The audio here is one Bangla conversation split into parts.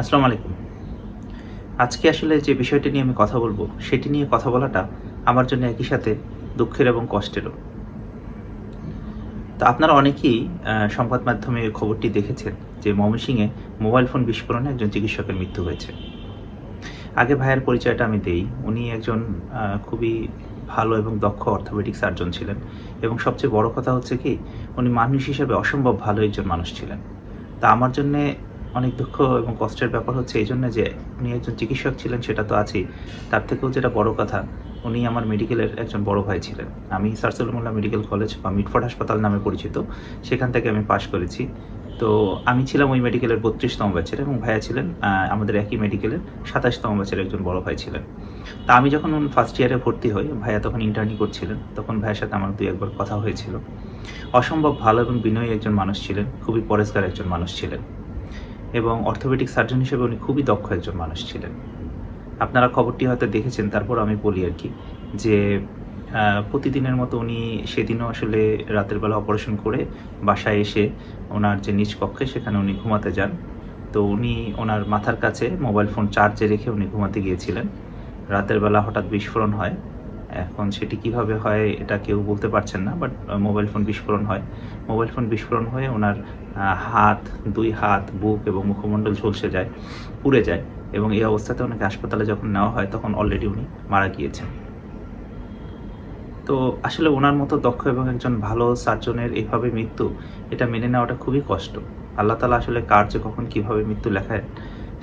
আসসালামু আলাইকুম। আজকে আসলে যে বিষয়টি নিয়ে আমি কথা বলব, সেটি নিয়ে কথা বলাটা আমার জন্য একই সাথে দুঃখের এবং কষ্টেরও। তো আপনারা অনেকেই সংবাদ মাধ্যমে খবরটি দেখেছেন যে ময়মনসিংহে মোবাইল ফোন বিস্ফোরণে একজন চিকিৎসকের মৃত্যু হয়েছে। আগে ভাইয়ের পরিচয়টা আমি দেই। উনি একজন খুবই ভালো এবং দক্ষ অর্থোপেডিক সার্জন ছিলেন এবং সবচেয়ে বড় কথা হচ্ছে কি, উনি মানুষ হিসেবে অসম্ভব ভালো একজন মানুষ ছিলেন। তা আমার জন্য অনেক দুঃখ এবং কষ্টের ব্যাপার হচ্ছে এই জন্য যে উনি একজন চিকিৎসক ছিলেন, সেটা তো আছেই। তার থেকেও যেটা বড় কথা, উনি আমার মেডিকেলের একজন বড় ভাই ছিলেন। আমি সারসুলমুল্লাহ মেডিকেল কলেজ বা মিটফোর্ড হাসপাতাল নামে পরিচিত, সেখান থেকে আমি পাশ করেছি। তো আমি ছিলাম ওই মেডিকেলের বত্রিশতম ব্যাচের এবং ভাইয়া ছিলেন আমাদের একই মেডিকেলের সাতাশতম ব্যাচের একজন বড় ভাই ছিলেন। তা আমি যখন ফার্স্ট ইয়ারে ভর্তি হই, ভাইয়া তখন ইন্টার্নি করছিলেন, তখন ভাইয়ের সাথে আমার দুই একবার কথা হয়েছিল। অসম্ভব ভালো এবং বিনয়ী একজন মানুষ ছিলেন, খুবই পরেশগার একজন মানুষ ছিলেন। এবং অর্থোপেডিক সার্জন হিসেবে উনি খুবই দক্ষ একজন মানুষ ছিলেন। আপনারা খবরটি হয়তো দেখেছেন, তারপর আমি বলি আর কি, যে প্রতিদিনের মতো উনি সেদিনও আসলে রাতের বেলা অপারেশন করে বাসায় এসে ওনার যে নিজ কক্ষে সেখানে উনি ঘুমাতে যান। তো উনি ওনার মাথার কাছে মোবাইল ফোন চার্জে রেখে উনি ঘুমাতে গিয়েছিলেন। রাতের বেলা হঠাৎ বিস্ফোরণ হয়। এখন সেটি কীভাবে হয় এটা কেউ বলতে পারছেন না বাট মোবাইল ফোন বিস্ফোরণ হয়। মোবাইল ফোন বিস্ফোরণ হয়ে ওনার হাত, দুই হাত, বুক এবং মুখমণ্ডল ঝলসে যায়, পুড়ে যায় এবং এই অবস্থাতে ওনাকে হাসপাতালে যখন নেওয়া হয় তখন অলরেডি উনি মারা গিয়েছেন। তো আসলে ওনার মতো দক্ষ এবং একজন ভালো সার্জনের এইভাবে মৃত্যু, এটা মেনে নেওয়াটা খুবই কষ্ট। আল্লাহ তালা আসলে কার যে কখন কীভাবে মৃত্যু লেখায়,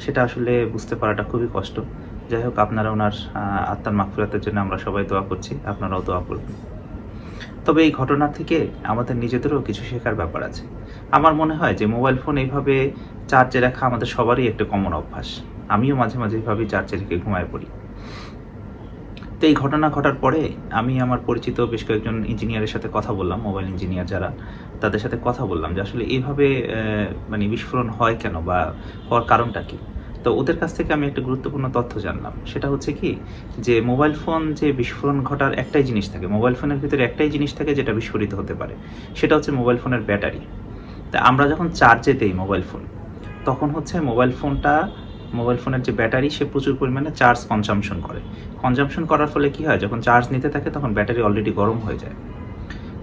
সেটা আসলে বুঝতে পারাটা খুবই কষ্ট। যাই হোক, আপনারা ওনার আত্মার মাগফিরাতের জন্য আমরা সবাই দোয়া করছি, আপনারাও দোয়া করবেন তবে এই ঘটনা থেকে আমাদের নিজেদেরও কিছু শেখার ব্যাপার আছে। আমার মনে হয় যে মোবাইল ফোন এইভাবে চার্জে রাখা আমাদের সবারই একটা কমন অভ্যাস। আমিও মাঝে মাঝে এইভাবেই চার্জে রেখে ঘুমায় পড়ি। তো এই ঘটনা ঘটার পরে আমি আমার পরিচিত বেশ কয়েকজন ইঞ্জিনিয়ারের সাথে কথা বললাম, মোবাইল ইঞ্জিনিয়ার যারা, তাদের সাথে কথা বললাম যে আসলে এইভাবে মানে বিস্ফোরণ হয় কেন বা হওয়ার কারণটা কি? তো ওদের কাছ থেকে আমি একটা গুরুত্বপূর্ণ তথ্য জানলাম। সেটা হচ্ছে কি যে মোবাইল ফোন যে বিস্ফোরণ ঘটার একটাই জিনিস থাকে, মোবাইল ফোনের ভিতরে একটাই জিনিস থাকে যেটা বিস্ফোরিত হতে পারে, সেটা হচ্ছে মোবাইল ফোনের ব্যাটারি। তা আমরা যখন চার্জে দেই মোবাইল ফোন, তখন হচ্ছে মোবাইল ফোনটা, মোবাইল ফোনের যে ব্যাটারি, সে প্রচুর পরিমাণে চার্জ কনজামশন করে। কনজামশন করার ফলে কি হয়, যখন চার্জ নিতে থাকে, তখন ব্যাটারি অলরেডি গরম হয়ে যায়।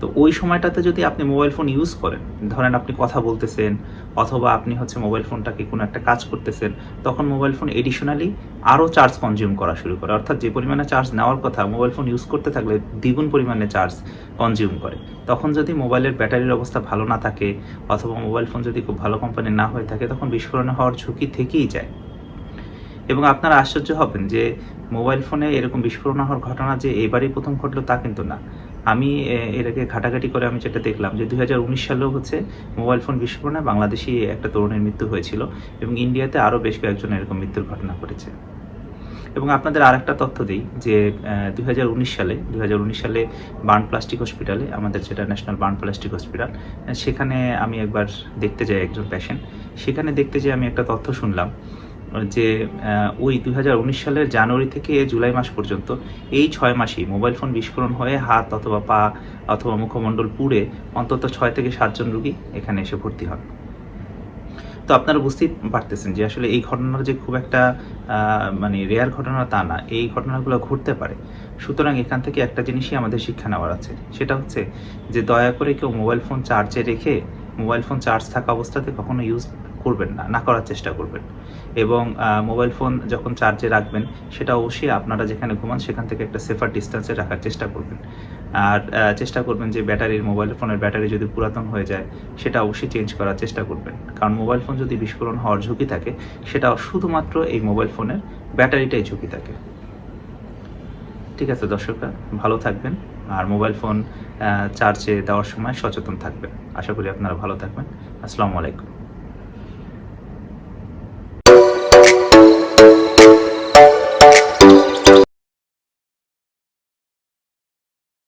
তো ওই সময়টাতে যদি আপনি মোবাইল ফোন ইউজ করেন, ধরেন আপনি কথা বলতেছেন অথবা আপনি হচ্ছে মোবাইল ফোনটাকে কোনো একটা কাজ করতেছেন, তখন মোবাইল ফোন এডিশনালি আরও চার্জ কনজিউম করা শুরু করে। অর্থাৎ যে পরিমাণে চার্জ নেওয়ার কথা মোবাইল ফোন ইউজ করতে থাকলে দ্বিগুণ পরিমাণে চার্জ কনজিউম করে। তখন যদি মোবাইলের ব্যাটারির অবস্থা ভালো না থাকে অথবা মোবাইল ফোন যদি খুব ভালো কোম্পানির না হয়ে থাকে, তখন বিস্ফোরণ হওয়ার ঝুঁকি থেকেই যায়। এবং আপনারা আশ্চর্য হবেন যে মোবাইল ফোনে এরকম বিস্ফোরণ হওয়ার ঘটনা যে এবারই প্রথম ঘটলো তা কিন্তু না। আমি এ, এর আগে ঘাটাঘাটি করে আমি যেটা দেখলাম যে দুই হাজার উনিশ সালেও হচ্ছে মোবাইল ফোন বিস্ফোরণে বাংলাদেশি একটা তরুণের মৃত্যু হয়েছিল এবং ইন্ডিয়াতে আরও বেশ কয়েকজন এরকম মৃত্যুর ঘটনা ঘটেছে। এবং আপনাদের আর একটা তথ্য দিই যে দুই হাজার উনিশ সালে দু হাজার উনিশ সালে বার্ন প্লাস্টিক হসপিটালে আমাদের যেটা ন্যাশনাল বার্ন প্লাস্টিক হসপিটাল সেখানে আমি একবার দেখতে যাই একজন পেশেন্ট সেখানে দেখতে যেয়ে আমি একটা তথ্য শুনলাম যে আহ, ওই দুই হাজার উনিশ সালের জানুয়ারি থেকে জুলাই মাস পর্যন্ত এই ছয় মাসেই মোবাইল ফোন বিস্ফোরণ হয়ে হাত অথবা পা অথবা মুখমণ্ডল পুড়ে অন্তত ছয় থেকে সাতজন রুগী এখানে এসে ভর্তি হন। তো আপনারা বুঝতেই পারতেছেন যে আসলে এই ঘটনার যে খুব একটা মানে রেয়ার ঘটনা তা না এই ঘটনাগুলো ঘটতে পারে। সুতরাং এখান থেকে একটা জিনিসই আমাদের শিক্ষা নেওয়ার আছে সেটা হচ্ছে যে দয়া করে কেউ মোবাইল ফোন চার্জে রেখে মোবাইল ফোন চার্জ থাকা অবস্থাতে কখনো ইউজ করবেন না না করার চেষ্টা করবেন। এবং মোবাইল ফোন যখন চার্জে রাখবেন, সেটা অবশ্যই আপনারা যেখানে ঘুমান সেখান থেকে একটা সেফার ডিস্টেন্সে রাখার চেষ্টা করবেন। আর চেষ্টা করবেন যে ব্যাটারির মোবাইল ফোনের ব্যাটারি যদি পুরাতন হয়ে যায়, সেটা অবশ্যই চেঞ্জ করার চেষ্টা করবেন। কারণ মোবাইল ফোন যদি বিস্ফোরণ হওয়ার ঝুঁকি থাকে, সেটা শুধুমাত্র এই মোবাইল ফোনের ব্যাটারিটাই ঝুঁকি থাকে। ঠিক আছে দর্শকরা, ভালো থাকবেন। আর মোবাইল ফোন চার্জে দেওয়ার সময় সচেতন থাকবেন। আশা করি আপনারা ভালো থাকবেন। আসসালামু আলাইকুম।